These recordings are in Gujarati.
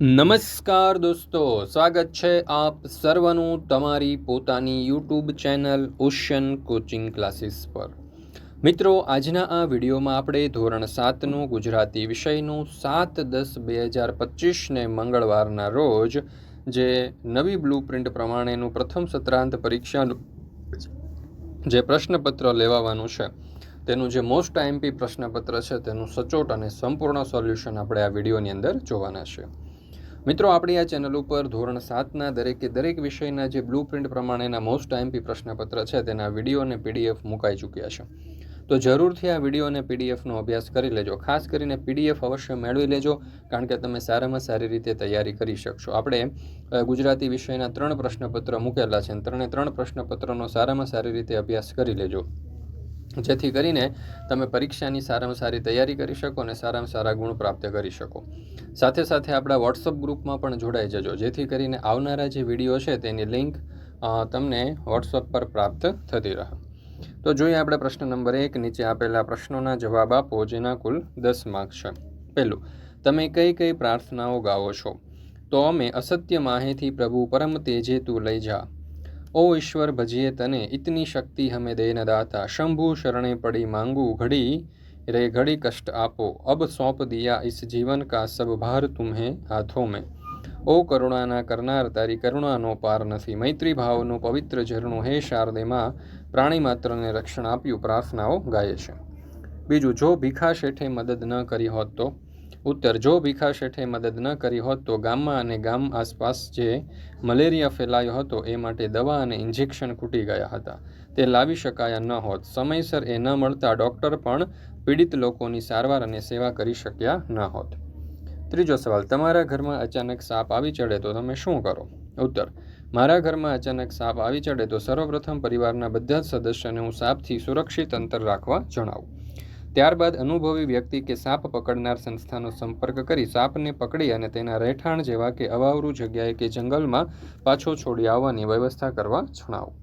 નમસ્કાર દોસ્તો, સ્વાગત છે આપ સર્વનું તમારી પોતાની YouTube channel ocean coaching classes પર. મિત્રો, આજના આ વિડીયોમાં આપણે ધોરણ સાતનું ગુજરાતી વિષયનું સાત દસ બે હજાર પચીસને મંગળવારના રોજ જે નવી બ્લુ પ્રિન્ટ પ્રમાણેનું પ્રથમ સત્રાંત પરીક્ષાનું જે પ્રશ્નપત્ર લેવાવાનું છે, તેનું જે મોસ્ટ આઈએમપી પ્રશ્નપત્ર છે, તેનું સચોટ અને સંપૂર્ણ સોલ્યુશન આપણે આ વિડીયોની અંદર જોવાના છે. મિત્રો, આપણી આ ચેનલ ઉપર ધોરણ સાતના દરેકે દરેક વિષયના જે બ્લુ પ્રિન્ટ પ્રમાણેના મોસ્ટ આઈએમપી પ્રશ્નપત્ર છે, તેના વીડિયો અને પીડીએફ મુકાઈ ચૂક્યા છે. તો જરૂરથી આ વીડિયો અને પીડીએફનો અભ્યાસ કરી લેજો. ખાસ કરીને પીડીએફ અવશ્ય મેળવી લેજો, કારણ કે તમે સારામાં સારી રીતે તૈયારી કરી શકશો. આપણે ગુજરાતી વિષયના ત્રણ પ્રશ્નપત્ર મૂકેલા છે ત્રણે ત્રણ પ્રશ્નપત્રનો સારામાં સારી રીતે અભ્યાસ કરી લેજો. જેથી કરીને તમે પરીક્ષાની સારામાં સારી તૈયારી કરી શકો અને સારામાં સારા ગુણ પ્રાપ્ત કરી શકો. સાથે સાથે આપણા વોટ્સઅપ ગ્રુપમાં પણ જોડાઈ જજો. જેથી કરીને આવનારા જે વીડિયો છે તેની લિંક તમને વોટ્સઅપ પર પ્રાપ્ત થતી રહે. તો જોઈએ આપણે પ્રશ્ન નંબર એક. નીચે આપેલા પ્રશ્નોના જવાબ આપો, જેના કુલ દસ માર્ક છે. પહેલું, તમે કઈ કઈ પ્રાર્થનાઓ ગાઓ છો? તો અમે અસત્ય માહેથી પ્રભુ પરમ તેજે તું લઈ જા. ઓ ઈશ્વર, ભજીએ તને, ઇતની શક્તિ હમે દેન દાતા. શંભુ શરણે પડી માંગુ, ઘડી રે ઘડી કષ્ટ આપો. અબ સોંપ દિયા ઇસ જીવન કા સબ ભાર તુમ્હે હાથો મેં. ઓ કરુણાના કરનાર, તારી કરુણાનો પાર નથી. મૈત્રી ભાવનું પવિત્ર ઝરણું હે શારદેમાં પ્રાણી માત્રને રક્ષણ આપ્યું પ્રાર્થનાઓ ગાય છે. બીજું, જો ભીખા શેઠે મદદ ન કરી હોત તો? ઉત્તર, જો ભીખા શેઠે મદદ ન કરી હોત તો ગામમાં અને ગામ આસપાસ જે મલેરિયા ફેલાયો હતો એ માટે દવા અને ઇન્જેક્શન ખૂટી ગયા હતા. તે લાવી શકાયા ન હોત. સમયસર એ ન મળતા ડૉક્ટર પણ પીડિત લોકોની સારવાર અને સેવા કરી શક્યા ન હોત. ત્રીજો સવાલ, તમારા ઘરમાં અચાનક સાપ આવી ચડે તો તમે શું કરો? ઉત્તર, મારા ઘરમાં અચાનક સાપ આવી ચડે તો સર્વપ્રથમ પરિવારના બધા જ સદસ્યોને હું સાપથી સુરક્ષિત અંતર રાખવા જણાવું. ત્યારબાદ અનુભવી વ્યક્તિ કે સાપ પકડનાર સંસ્થાનો સંપર્ક કરી સાપને પકડી અને તેના રહેઠાણ જેવા કે અવાવરું જગ્યાએ કે જંગલમાં પાછો છોડી આવવાની વ્યવસ્થા કરવા જણાવો.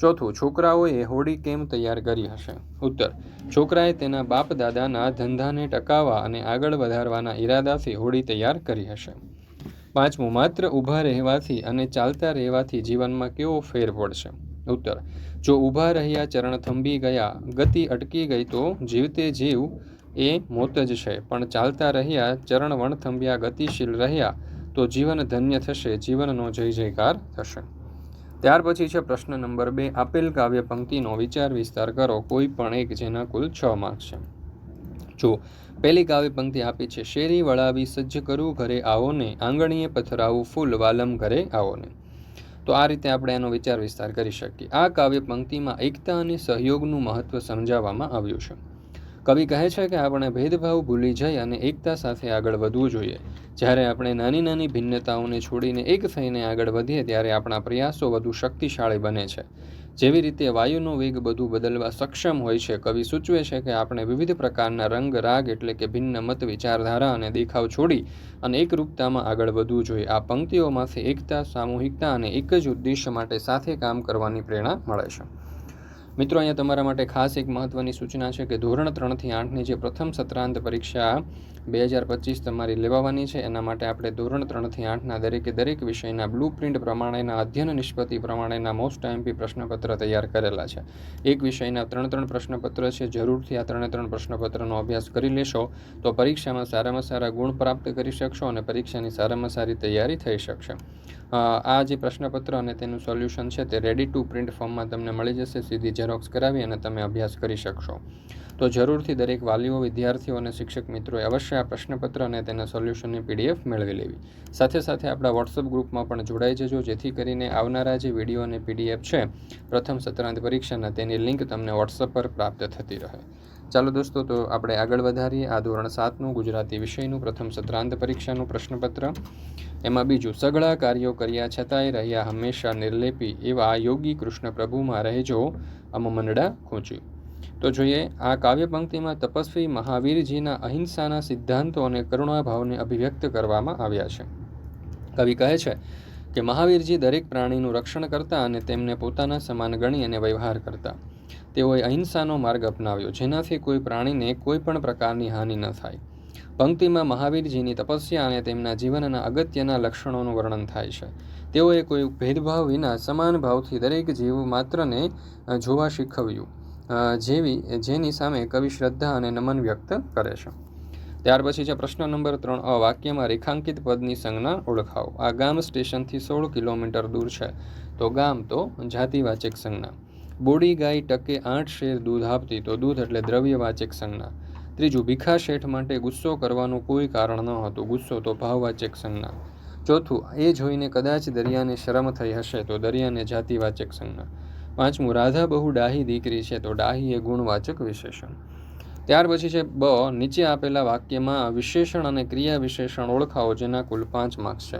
ચોથું, છોકરાઓએ હોડી કેમ તૈયાર કરી હશે? ઉત્તર, છોકરાએ તેના બાપ દાદાના ધંધાને ટકાવવા અને આગળ વધારવાના ઈરાદાથી હોડી તૈયાર કરી હશે. પાંચમું, માત્ર ઊભા રહેવાથી અને ચાલતા રહેવાથી જીવનમાં કેવો ફેર પડશે ઉત્તર. જો ઊભા રહ્યા ચરણ થંભી ગયા, ગતિ અટકી ગઈ તો જીવતે જીવ એ મોત જ છે. પણ ચાલતા રહ્યા, ચરણ વણથંભ્યા ગતિશીલ રહ્યા, તો જીવન ધન્ય થશે, જીવનનો જય જયકાર થશે. ત્યાર પછી છે પ્રશ્ન નંબર બે. આપેલ કાવ્ય પંક્તિનો વિચાર વિસ્તાર કરો, કોઈ પણ એક જેના કુલ છ માર્ક છે. જો પહેલી કાવ્ય પંક્તિ આપી છે, શેરી વળાવી સજ્જ કરું ઘરે આવો ને, આંગણીએ પથરાવું ફૂલ વાલમ ઘરે આવો ને. તો આ રીતે આપણે એનો વિચાર વિસ્તાર કરી શકીએ. આ કાવ્ય પંક્તિમાં એકતા અને સહયોગનું મહત્વ સમજાવવામાં આવ્યું છે. કવિ કહે છે કે આપણે ભેદભાવ ભૂલી જઈ અને એકતા સાથે આગળ વધવું જોઈએ. જ્યારે આપણે નાની નાની ભિન્નતાઓને છોડીને એક થઈને આગળ વધીએ, ત્યારે આપણા પ્રયાસો વધુ શક્તિશાળી બને છે. જેવી રીતે વાયુનો વેગ બધું બદલવા સક્ષમ હોય છે, કવિ સૂચવે છે કે આપણે વિવિધ પ્રકારના રંગ, રાગ એટલે કે ભિન્ન મત, વિચારધારા અને દેખાવ છોડી અને એકરૂપતામાં આગળ વધવું જોઈએ. આ પંક્તિઓમાંથી એકતા, સામૂહિકતા અને એક જ ઉદ્દેશ્ય માટે સાથે કામ કરવાની પ્રેરણા મળે છે. મિત્રો, અહીંયા તમારા માટે ખાસ એક મહત્ત્વની સૂચના છે કે ધોરણ ત્રણથી આઠની જે પ્રથમ સત્રાંત પરીક્ષા બે હજાર પચીસ તમારી લેવાવાની છે. એના માટે આપણે ધોરણ ત્રણથી આઠના દરેકે દરેક વિષયના બ્લુ પ્રિન્ટ પ્રમાણેના અધ્યયન નિષ્પત્તિ પ્રમાણેના મોસ્ટ એમપી પ્રશ્નપત્ર તૈયાર કરેલા છે. એક વિષયના ત્રણ ત્રણ પ્રશ્નપત્ર છે. જરૂરથી આ ત્રણે ત્રણ પ્રશ્નપત્રનો અભ્યાસ કરી લેશો તો પરીક્ષામાં સારામાં સારા ગુણ પ્રાપ્ત કરી શકશો અને પરીક્ષાની સારામાં સારી તૈયારી થઈ શકશે. આ જે પ્રશ્નપત્ર અને તેનું સોલ્યુશન છે તે રેડી ટુ પ્રિન્ટ ફોર્મમાં તમને મળી જશે. સીધી ઝેરોક્સ કરાવી અને તમે અભ્યાસ કરી શકશો. તો જરૂરથી દરેક વાલીઓ, વિદ્યાર્થીઓ અને શિક્ષક મિત્રોએ અવશ્ય આ પ્રશ્નપત્ર અને તેના સોલ્યુશનની પીડીએફ મેળવી લેવી. સાથે સાથે આપણા વોટ્સઅપ ગ્રુપમાં પણ જોડાઈ જજો, જેથી કરીને આવનારા જે વીડિયો અને પીડીએફ છે, પ્રથમ સત્રાંત પરીક્ષાના તેની લિંક તમને વોટ્સઅપ પર પ્રાપ્ત થતી રહે. ચાલો દોસ્તો, તો આપણે આગળ વધારીએ. આ ધોરણ સાતનું ગુજરાતી વિષયનું પ્રથમ સત્રાંત પરીક્ષાનું પ્રશ્નપત્ર. એમાં બીજું સઘળા કાર્યો કર્યા છતાંય રહ્યા હંમેશા નિર્લેપી એવા યોગી કૃષ્ણ પ્રભુમાં રહેજો. અમ ખૂંચ્યું. ખૂંચી તો જોઈએ, આ કાવ્ય પંક્તિમાં તપસ્વી મહાવીરજીના અહિંસાના સિદ્ધાંતો અને કરુણાભાવને અભિવ્યક્ત કરવામાં આવ્યા છે. કવિ કહે છે કે, મહાવીરજી દરેક પ્રાણીનું રક્ષણ કરતા અને તેમને પોતાના સમાન ગણી અને વ્યવહાર કરતા. તેઓએ અહિંસાનો માર્ગ અપનાવ્યો, જેનાથી કોઈ પ્રાણીને કોઈ પણ પ્રકારની હાનિ ન થાય. પંક્તિમાં મહાવીરજીની તપસ્યા અને તેમના જીવનના અગત્યના લક્ષણોનું વર્ણન થાય છે. તેઓએ કોઈ ભેદભાવ વિના સમાન ભાવથી દરેક જીવ માત્રને જોવા શીખવ્યું જેવી, જેની સામે કવિ શ્રદ્ધા અને નમન વ્યક્ત કરે છે. ત્યાર પછી છે પ્રશ્ન નંબર ત્રણ, અ, વાક્યમાં રેખાંકિત પદની સંજ્ઞા ઓળખાવો. આ ગામ સ્ટેશનથી સોળ કિલોમીટર દૂર છે. તો ગામ તો જાતિવાચક સંજ્ઞા. બોડી ગાય ટકે આઠ શેર દૂધ આપતી તો દૂધ એટલે દ્રવ્યવાચક સંજ્ઞા. ત્રીજું, ભીખા શેઠ માટે ગુસ્સો કરવાનું કોઈ કારણ ન હતું. ગુસ્સો તો ભાવવાચક સંજ્ઞા. ચોથું, એ જોઈને કદાચ દરિયાને શરમ થઈ હશે તો દરિયાને જાતિવાચક સંજ્ઞા. પાંચમું, રાધા બહુ ડાહી દીકરી છે તો ડાહી એ ગુણવાચક વિશેષણ. ત્યાર પછી છે બ, નીચે આપેલા વાક્યમાં વિશેષણ અને ક્રિયા વિશેષણ ઓળખાવો જેના કુલ પાંચ માર્ક્સ છે.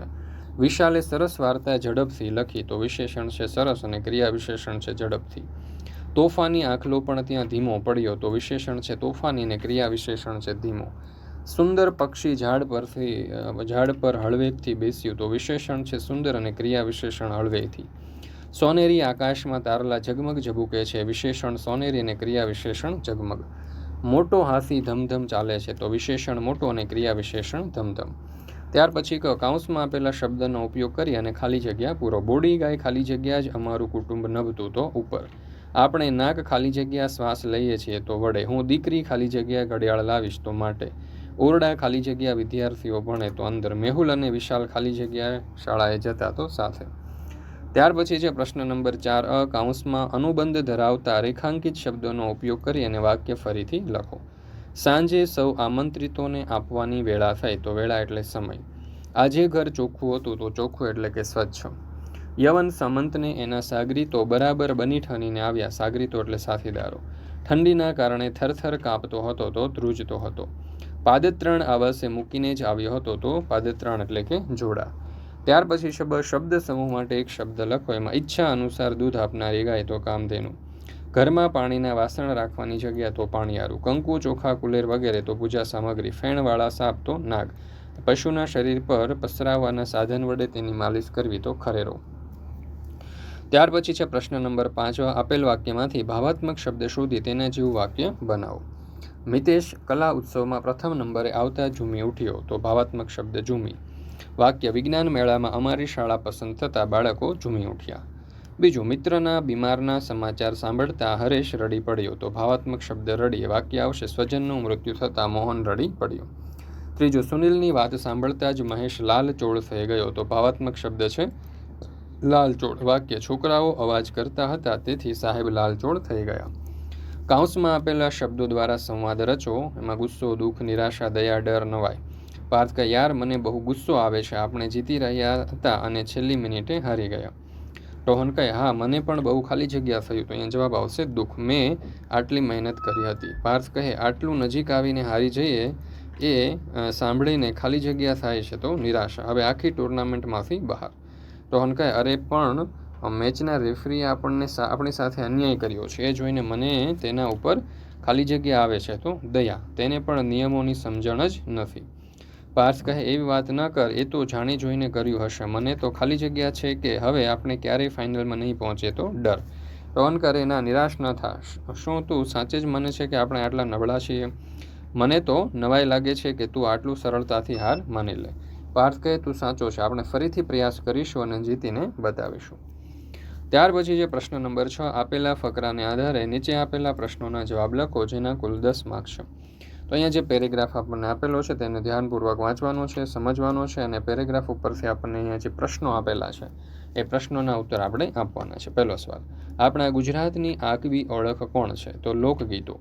વિશાલે સરસ વાર્તા ઝડપથી લખી તો વિશેષણ છે સરસ અને ક્રિયા વિશેષણ છે ઝડપથી. તોફાની આખલો પણ ત્યાં ધીમો પડ્યો તો વિશેષણ છે તોફાની અને ક્રિયા વિશેષણ છે ધીમો. સુંદર પક્ષી ઝાડ પરથી ઝાડ પર હળવેકથી બેસ્યું તો વિશેષણ છે સુંદર અને ક્રિયા વિશેષણ હળવેથી. સોનેરી આકાશમાં તારલા ઝગમગ ઝબૂકે છે વિશેષણ સોનેરી અને ક્રિયા વિશેષણ ઝગમગ. મોટો હાથી ધમધમ ચાલે છે તો વિશેષણ મોટો અને ક્રિયા વિશેષણ ધમધમ. ત્યાર પછી કહો કાઉન્સમાં આપેલા શબ્દનો ઉપયોગ કરી અને ખાલી જગ્યા પૂરો. બોડી ગાય ખાલી જગ્યા જ અમારું કુટુંબ નભતું તો ઉપર. આપણે નાક ખાલી જગ્યા શ્વાસ લઈએ છીએ તો વડે હું દીકરી ખાલી જગ્યા ઘડિયાળ લાવીશ તો માટે. ઓરડા ખાલી જગ્યા વિદ્યાર્થીઓ ભણે તો અંદર મેહુલ અને વિશાલ ખાલી જગ્યાએ શાળાએ જતા તો સાથે. ત્યાર પછી છે પ્રશ્ન નંબર ચાર, અ કાઉન્સમાં અનુબંધ ધરાવતા રેખાંકિત શબ્દોનો ઉપયોગ કરી અને વાક્ય ફરીથી લખો. સાંજે સૌ આમંત્રિતોને આપવાની વેળા થઈ, તો વેળા એટલે સમય. આજે ઘર ચોખ્ખું હતું તો ચોખ્ખું એટલે કે સ્વચ્છ. યવન સામંતને એના સાગરીતો બરાબર બની ઠનીને આવ્યા. સાગરીતો એટલે સાથીદારો. ઠંડીના કારણે થરથર કાપતો હતો તો ધ્રુજતો હતો. પાદત્રણ આવાસે મૂકીને જ આવ્યો હતો તો પાદત્રણ એટલે કે જોડા. ત્યાર પછી શબ, શબ્દ સમૂહ માટે એક શબ્દ લખો. એમાં ઈચ્છા અનુસાર દૂધ આપનારી ગાય તો કામધેનું. ઘરમાં પાણીના વાસણ રાખવાની જગ્યા તો પાણીયારું. કંકુ, ચોખા, કુલેર વગેરે તો પૂજા સામગ્રી. ફેણવાળા સાપ તો નાગ. પશુના શરીર પર પસરાવવાના સાધન વડે તેની માલિશ કરવી તો ખરેરો. ત્યાર પછી છે પ્રશ્ન નંબર પાંચ, આપેલ વાક્યમાંથી ભાવાત્મક શબ્દ શોધી તેના જેવું વાક્ય બનાવો. મિતેશ કલા ઉત્સવમાં પ્રથમ નંબરે આવતા ઝૂમી ઉઠ્યો તો ભાવાત્મક શબ્દ ઝૂમી. વાક્ય વિજ્ઞાન મેળામાં અમારી શાળા પસંદ થતાં બાળકો ઝૂમી ઉઠ્યા. બીજું, મિત્રના બીમારના સમાચાર સાંભળતા હરેશ રડી પડ્યો તો ભાવાત્મક શબ્દ રડી વાક્ય આવશે સ્વજનનું મૃત્યુ થતાં મોહન રડી પડ્યો. ત્રીજું, સુનિલની વાત સાંભળતા જ મહેશ લાલ ચોળ થઈ ગયો તો ભાવાત્મક શબ્દ છે લાલચોળ વાક્ય છોકરાઓ અવાજ કરતા હતા, તેથી સાહેબ લાલચોળ થઈ ગયા. કાઉન્સમાં આપેલા શબ્દો દ્વારા સંવાદ રચો, એમાં ગુસ્સો, દુઃખ, નિરાશા, દયા, ડર નવાય. પાર્થ કે યાર, મને બહુ ગુસ્સો આવે છે. આપણે જીતી રહ્યા હતા અને છેલ્લી મિનિટે હારી ગયા. રોહન કહે, હા, મને પણ બહુ ખાલી જગ્યા થયું તો અહીંયા જવાબ આવશે, દુઃખ મેં આટલી મહેનત કરી હતી. પાર્થ કહે, આટલું નજીક આવીને હારી જઈએ એ સાંભળીને ખાલી જગ્યા થાય છે તો નિરાશા. હવે આખી ટુર્નામેન્ટમાંથી બહાર. રોહન કહે અરે પણ મેચના રેફરીએ આપણને આપણી સાથે અન્યાય કર્યો છે. એ જોઈને મને તેના ઉપર ખાલી જગ્યા આવે છે તો દયા. તેને પણ નિયમોની સમજણ જ નથી. પાર્થ કહે, એવી વાત ન કર. એ તો જાણી જોઈને કર્યું હશે. મને તો ખાલી જગ્યા છે કે હવે આપણે ક્યારેય ફાઇનલમાં નહીં પહોંચે તો ડર. રોહન કરે ના, નિરાશ ન થા. શું તું સાચે જ મને છે કે આપણે આટલા નબળા છીએ? મને તો નવાઈ લાગે છે કે તું આટલું સરળતાથી હાર માની લે. પાર્થ કહે તું સાચો છે. આપણે ફરીથી પ્રયાસ કરીશું અને જીતીને બતાવીશું. ત્યાર પછી જે પ્રશ્ન નંબર છ, આપેલા ફકરાને આધારે નીચે આપેલા પ્રશ્નોના જવાબ લખો, જેના કુલ દસ માર્ક છે. તો અહીંયા જે પેરેગ્રાફ આપણને આપેલો છે તેને ધ્યાનપૂર્વક વાંચવાનો છે, સમજવાનો છે અને પેરેગ્રાફ ઉપરથી આપણને અહીંયા જે પ્રશ્નો આપેલા છે, એ પ્રશ્નોના ઉત્તર આપણે આપવાના છે. પહેલો સવાલ, આપણા ગુજરાતની આગવી ઓળખ કોણ છે? તો લોકગીતો.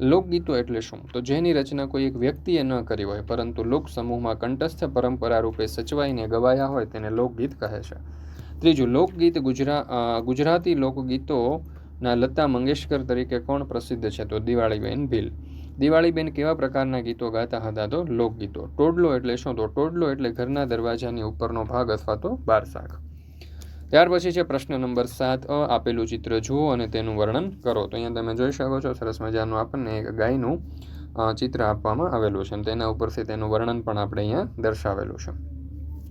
લોકગીતો એટલે શું? તો જેની રચના કોઈ એક વ્યક્તિએ ન કરી હોય, પરંતુ લોક સમૂહમાં કંઠસ્થ પરંપરા રૂપે સચવાઈને ગવાયા હોય તેને લોકગીત કહે છે. ત્રીજું, લોકગીત ગુજરા ગુજરાતી લોકગીતોના લતા મંગેશકર તરીકે કોણ પ્રસિદ્ધ છે? તો દિવાળીબેન ભીલ. દિવાળીબેન કેવા પ્રકારના ગીતો ગાતા હતા? તો લોકગીતો. ટોડલો એટલે શું? તો ટોડલો એટલે ઘરના દરવાજાની ઉપરનો ભાગ અથવા તો બારશાખ. ત્યાર પછી છે પ્રશ્ન નંબર સાત, અ, આપેલું ચિત્ર જુઓ અને તેનું વર્ણન કરો. તો અહીંયા તમે જોઈ શકો છો, સરસ મજાનું આપણને એક ગાયનું ચિત્ર આપવામાં આવેલું છે અને તેના ઉપરથી તેનું વર્ણન પણ આપણે અહીંયા દર્શાવેલું છે.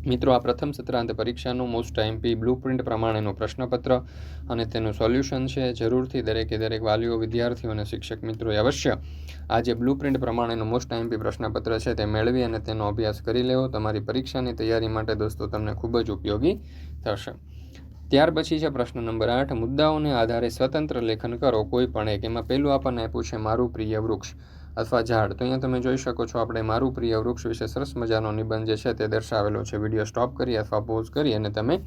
મિત્રો, આ પ્રથમ સત્રાંત પરીક્ષાનું મોસ્ટ આઈમપી બ્લુ પ્રિન્ટ પ્રમાણેનું પ્રશ્નપત્ર અને તેનું સોલ્યુશન છે. જરૂરથી દરેકે દરેક વાલીઓ, વિદ્યાર્થીઓ અને શિક્ષક મિત્રોએ અવશ્ય આ જે બ્લુ પ્રિન્ટ પ્રમાણેનું મોસ્ટ આઈમપી પ્રશ્નપત્ર છે તે મેળવી અને તેનો અભ્યાસ કરી લેવો. તમારી પરીક્ષાની તૈયારી માટે દોસ્તો, તમને ખૂબ જ ઉપયોગી થશે. ત્યાર પછી છે પ્રશ્ન નંબર આઠ, મુદ્દાઓને આધારે સ્વતંત્ર લેખન કરો. કોઈ પણ એક. એમાં પહેલું આપણને આપ્યું છે મારું પ્રિય વૃક્ષ અથવા ઝાડ. તો અહીંયા તમે જોઈ શકો છો આપણે મારું પ્રિય વૃક્ષ વિશે સરસ મજાનો નિબંધ જે છે તે દર્શાવેલો છે. વીડિયો સ્ટોપ કરી અથવા પોઝ કરી અને તમે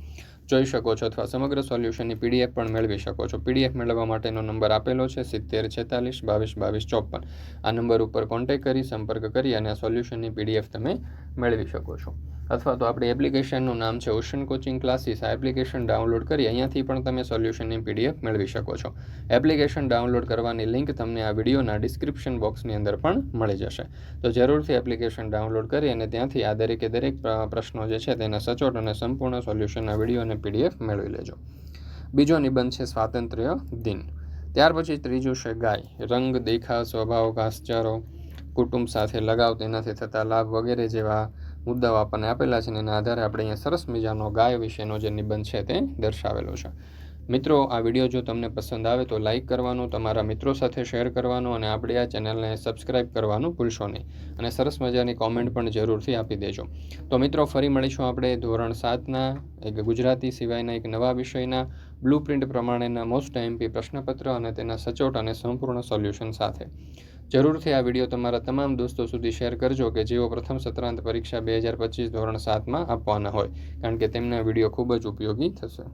જોઈ શકો છો અથવા સમગ્ર સોલ્યુશનની પીડીએફ પણ મેળવી શકો છો. પીડીએફ મેળવવા માટેનો નંબર આપેલો છે સિત્તેર, છેતાલીસ, બાવીસ બાવીસ, ચોપન. આ નંબર ઉપર કોન્ટેક કરી, સંપર્ક કરી અને આ સોલ્યુશનની પીડીએફ તમે મેળવી શકો છો. અથવા તો આપણી એપ્લિકેશનનું નામ છે ઓશન કોચિંગ ક્લાસીસ. આ એપ્લિકેશન ડાઉનલોડ કરી અહીંયાથી પણ તમે સોલ્યુશનની પીડીએફ મેળવી શકો છો. એપ્લિકેશન ડાઉનલોડ કરવાની લિંક તમને આ વિડીયોના ડિસ્ક્રિપ્શન બોક્સની અંદર પણ મળી જશે. તો જરૂરથી એપ્લિકેશન ડાઉનલોડ કરી અને ત્યાંથી આ દરેકે દરેક પ્રશ્નો જે છે તેના સચોટ અને સંપૂર્ણ સોલ્યુશનના વીડિયો અને પીડીએફ મેળવી લેજો. બીજો નિબંધ છે સ્વાતંત્ર્ય દિન. ત્યાર પછી ત્રીજું છે ગાય. રંગ, દેખાવ, સ્વભાવ, ઘાસચારો, કુટુંબ સાથે લગાવ, તેનાથી થતા લાભ વગેરે જેવા મુદ્દાઓ આપણને આપેલા છે અને એના આધારે આપણે અહીંયા સરસ મજાનો ગાય વિશેનો જે નિબંધ છે તે દર્શાવેલો છે. મિત્રો, આ વીડિયો જો તમને પસંદ આવે તો લાઈક કરવાનું, તમારા મિત્રો સાથે શેર કરવાનું અને આપણે આ ચેનલને સબસ્ક્રાઇબ કરવાનું ભૂલશો નહીં. અને સરસ મજાની કોમેન્ટ પણ જરૂરથી આપી દેજો. તો મિત્રો, ફરી મળીશું આપણે ધોરણ સાતના, એક ગુજરાતી સિવાયના, એક નવા વિષયના બ્લુ પ્રિન્ટ પ્રમાણેના મોસ્ટ એમપી પ્રશ્નપત્ર અને તેના સચોટ અને સંપૂર્ણ સોલ્યુશન સાથે. જરૂરથી આ વીડિયો તમારા તમામ દોસ્તો સુધી શેર કરજો કે જેઓ પ્રથમ સત્રાંત પરીક્ષા બે હજાર પચીસ ધોરણ સાતમાં આપવાના હોય, કારણ કે તેમના વીડિયો ખૂબ જ ઉપયોગી થશે.